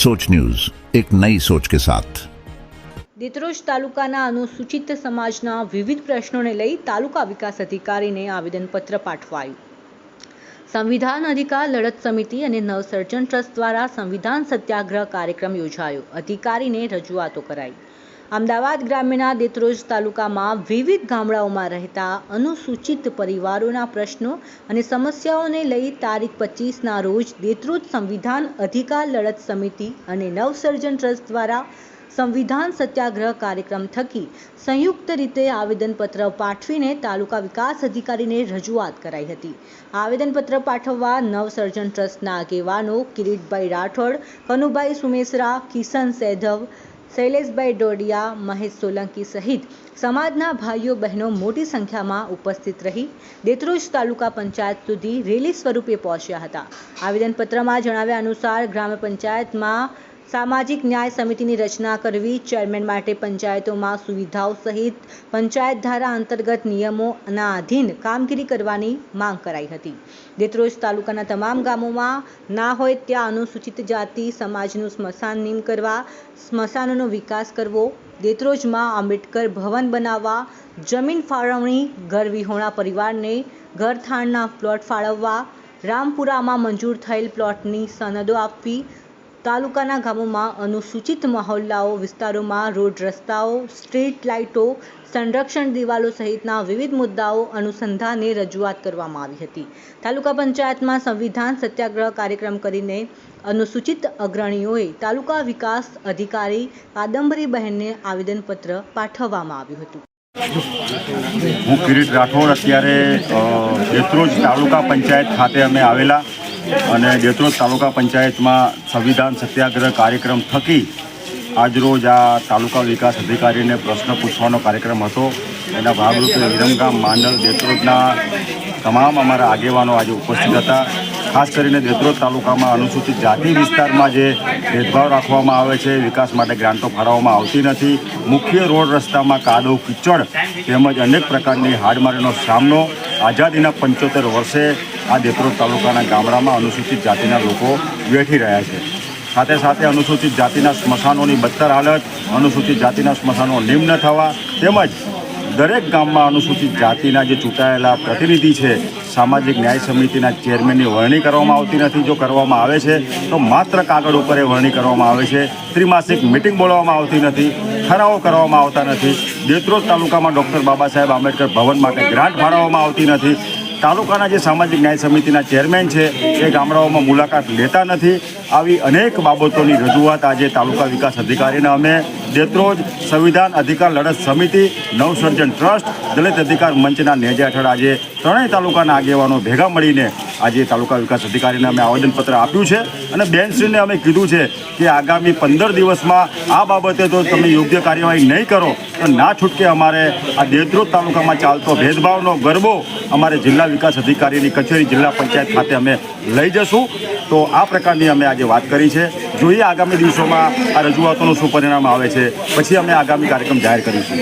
सोच न्यूज एक नई सोच के साथ દેત્રોજ તાલુકાના અનુસૂચિત સમાજના વિવિધ પ્રશ્નોને લઈ તાલુકા વિકાસ અધિકારીને આવેદનપત્ર પાઠવાયું સંવિધાન અધિકાર લડત સમિતિ અને નવસર્જન ટ્રસ્ટ દ્વારા સંવિધાન સત્યાગ્રહ કાર્યક્રમ યોજાયો અધિકારીને રજૂઆતો કરાઈ અમદાવાદ ગ્રામ્યના દેત્રોજ તાલુકામાં વિવિધ ગામડાઓમાં રહેતા અનુસૂચિત પરિવારોના પ્રશ્નો અને સમસ્યાઓને લઈ તારીખ પચીસના રોજ દેત્રોજ સંવિધાન અધિકાર લડત સમિતિ અને નવસર્જન ટ્રસ્ટ દ્વારા સંવિધાન સત્યાગ્રહ કાર્યક્રમ થકી સંયુક્ત રીતે આવેદનપત્ર પાઠવીને તાલુકા વિકાસ અધિકારીને રજૂઆત કરાઈ હતી. આવેદનપત્ર પાઠવવા નવસર્જન ટ્રસ્ટના આગેવાનો કિરીટભાઈ રાઠોડ, કનુભાઈ સુમેસરા, કિશન સૈધવ શૈલેષભાઈ ડોડિયા, મહેશ સોલંકી સહિત સમાજના ભાઈઓ બહેનો મોટી સંખ્યામાં ઉપસ્થિત રહી દેત્રોજ તાલુકા પંચાયત સુધી રેલી સ્વરૂપે પહોંચ્યા હતા. આવેદનપત્રમાં જણાવ્યા અનુસાર ગ્રામ પંચાયતમાં સામાજિક ન્યાય સમિતિની રચના કરવી, ચેરમેન માટે પંચાયતોમાં સુવિધાઓ સહિત પંચાયત ધારા અંતર્ગત નિયમોના આધીન કામગીરી કરવાની માંગ કરાઈ હતી. દેત્રોજ તાલુકાના તમામ ગામોમાં ના હોય ત્યાં અનુસૂચિત જાતિ, સમાજનું સ્મશાન નિમ કરવા, સ્મશાનોનો વિકાસ કરવો દેત્રોજમાં આંબેડકર ભવન બનાવવા, જમીન ફાળવણી, ઘર વિહોણા પરિવારને ઘરથાણના પ્લોટ ફાળવવા, રામપુરામાં મંજૂર થયેલ પ્લોટની સનદો આપવી તાલુકાના ગામોમાં અનુસૂચિત મહોલ્લાઓ વિસ્તારોમાં રોડ રસ્તાઓ સ્ટ્રીટ લાઇટો સંરક્ષણ દિવાલો સહિતના વિવિધ મુદ્દાઓ અનુસંધાને રજૂઆત કરવામાં આવી હતી. તાલુકા પંચાયતમાં સંવિધાન સત્યાગ્રહ કાર્યક્રમ કરીને અનુસૂચિત અગ્રણીઓએ તાલુકા વિકાસ અધિકારી કાદંબરીબહેનને આવેદનપત્ર પાઠવવામાં આવ્યું હતું. હું કિરીટ રાઠોડ. અત્યારે અ, તાલુકા પંચાયત ખાતે અમે આવેલા. અને દેત્રોજ તાલુકા પંચાયતમાં સંવિધાન સત્યાગ્રહ કાર્યક્રમ થકી આજરોજ આ તાલુકા વિકાસ અધિકારીને પ્રશ્ન પૂછવાનો કાર્યક્રમ હતો. એના ભાગરૂપે વિરમગામ માંડલ દેત્રોજના તમામ અમારા આગેવાનો આજે ઉપસ્થિત હતા. ખાસ કરીને દેત્રોજ તાલુકામાં અનુસૂચિત જાતિ વિસ્તારમાં જે ભેદભાવ રાખવામાં આવે છે, વિકાસ માટે ગ્રાન્ટો ફાળવવામાં આવતી નથી. મુખ્ય રોડ રસ્તામાં કાદવ કિચડ તેમજ અનેક પ્રકારની હાડમારીનો સામનો આઝાદીના પંચોતેર વર્ષે આ દેપરોડ તાલુકાના ગામડામાં અનુસૂચિત જાતિના લોકો વેઠી રહ્યા છે. સાથે સાથે અનુસૂચિત જાતિના સ્મશાનોની બદતર હાલત, અનુસૂચિત જાતિના સ્મશાનો નિમ્ન થવા તેમજ દરેક ગામમાં અનુસૂચિત જાતિના જે ચૂંટાયેલા પ્રતિનિધિ છે સામાજિક ન્યાય સમિતિના ચેરમેનની વરણી કરવામાં આવતી નથી. જો કરવામાં આવે છે, તો માત્ર કાગળ ઉપર એ વરણી કરવામાં આવે છે. ત્રિમાસિક મિટિંગ બોલાવવામાં આવતી નથી. ઠરાવો કરવામાં આવતા નથી. દેત્રોજ તાલુકામાં ડૉક્ટર બાબા સાહેબ આંબેડકર ભવન માટે ગ્રાન્ટ ફાળવવામાં આવતી નથી. તાલુકાના જે સામાજિક ન્યાય સમિતિના ચેરમેન છે, એ ગામડાઓમાં મુલાકાત લેતા નથી. આવી અનેક બાબતોની રજૂઆત આજે તાલુકા વિકાસ અધિકારીને અમે દેત્રોજ સંવિધાન અધિકાર લડત સમિતિ, નવસર્જન ટ્રસ્ટ, દલિત અધિકાર મંચના નેજા હેઠળ આજે ત્રણેય તાલુકાના આગેવાનો ભેગા મળીને આજે તાલુકા વિકાસ અધિકારીને અમે આવેદનપત્ર આપ્યું છે અને બેનશ્રીને અમે કીધું છે કે આગામી પંદર દિવસમાં આ બાબતે તો તમે યોગ્ય કાર્યવાહી નહીં કરો તો ના છૂટકે અમારે આ દેદરોદ તાલુકામાં ચાલતો ભેદભાવનો ગરબો અમારે જિલ્લા વિકાસ અધિકારીની કચેરી જિલ્લા પંચાયત ખાતે અમે લઈ જશું. તો આ પ્રકારની અમે આજે વાત કરી છે. જોઈએ આગામી દિવસોમાં આ રજૂઆતોનું શું પરિણામ આવે છે. પછી અમે આગામી કાર્યક્રમ જાહેર કરીશું.